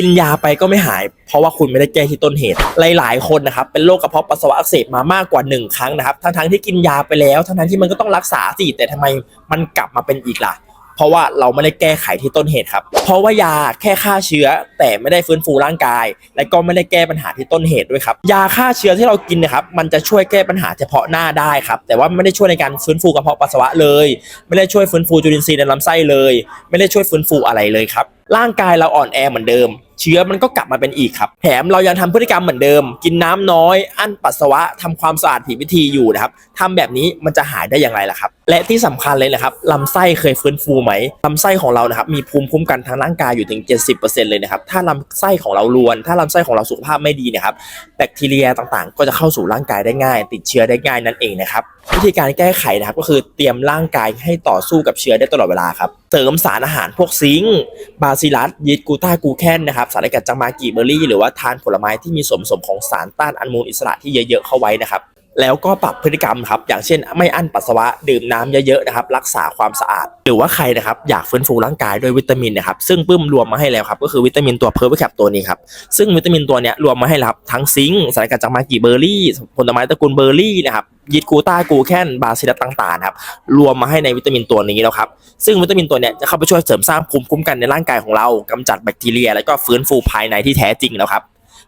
กินยาไปก็ไม่หาย เพราะว่าคุณไม่ได้แก้ที่ต้นเหตุ หลาย ๆ คนนะครับเป็นโรคกระเพาะปัสสาวะอักเสบมามากกว่า 1 ครั้งนะครับ ทั้งๆที่กินยาไปแล้ว ทั้งๆที่มันก็ต้องรักษาสิแต่ทำไมมันกลับมาเป็นอีกล่ะเพราะว่าเราไม่ได้แก้ไขที่ต้นเหตุครับ เพราะว่ายาแค่ฆ่าเชื้อแต่ไม่ได้ฟื้นฟูร่างกาย และก็ไม่ได้แก้ปัญหาที่ต้นเหตุด้วยครับ ยาฆ่าเชื้อที่เรากินนะครับ มันจะช่วยแก้ปัญหาเฉพาะหน้าได้ครับ แต่ว่าไม่ได้ช่วยในการฟื้นฟูกระเพาะปัสสาวะเลย ไม่ได้ช่วยฟื้นฟูจุลินทรีย์ในลำไส้เลย ไม่ได้ช่วยฟื้นฟูอะไรเลยครับ ร่างกายเราอ่อนแอเหมือนเดิม เชื้อมันก็กลับมาเป็นอีกครับแถมเรายังทำพฤติกรรมเหมือนเดิม กินน้ำน้อย อั้นปัสสาวะทำความสะอาดผิดวิธีอยู่นะครับทำแบบนี้มันจะหายได้อย่างไรล่ะครับ และที่สำคัญเลยนะครับลำไส้เคยฟื้นฟูไหมลำไส้ของเรานะครับมีภูมิคุ้มกันทางร่างกายอยู่ถึง 70%เลยนะครับถ้าลำไส้ของเรารวน ถ้าลำไส้ของเราสุขภาพไม่ดีเนะครับแบคทีเรียต่างๆ ก็จะเข้าสู่ร่างกายได้ง่าย ติดเชื้อได้ง่ายนั่นเองนะครับวิธีการแก้ไขนะครับก็คือเตรียมร่างกายให้ต่อสู้กับเชื้อได้ตลอดเวลาครับเสริมสารอาหารพวกซิงค์บาซิลัสยีสต์กูต้ากูแคนนะครับสารสกัดจากมากิเบอร์รี่ หรือว่าทานผลไม้ที่มีส่วนผสมของสารต้านอนุมูลอิสระที่เยอะๆเข้าไว้นะครับ แล้วก็ปรับพฤติกรรมครับอย่างเช่น ไม่อั้นปัสสาวะดื่มน้ำเยอะๆนะครับรักษาความสะอาด หรือว่าใครนะครับอยากฟื้นฟูร่างกายด้วยวิตามินนะครับซึ่งปื้มรวมมาให้แล้วครับก็คือวิตามินตัวเพอร์เวแคปตัวนี้ครับซึ่งวิตามินตัวนี้รวมมาให้แล้วครับทั้งซิงค์สารกัดจากมากิเบอร์รี่ผลไม้ตระกูลเบอร์รี่นะครับยีสต์กูต้ากูแคนบาซิลัสต่างๆครับรวมมาให้ในวิตามินตัวนี้แล้วครับซึ่งวิตามินตัวเนี้ยจะเข้าไปช่วยเสริมสร้างภูมิคุ้มกันในร่างกายของเรากำจัดแบคทีเรีย แล้วก็ฟื้นฟูภายในที่แท้จริงแล้วครับ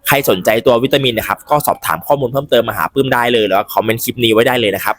ใครสนใจตัววิตามินนะครับก็สอบถามข้อมูลเพิ่มเติมมาหาปื้มได้เลยแล้วคอมเมนต์คลิปนี้ไว้ได้เลยนะครับ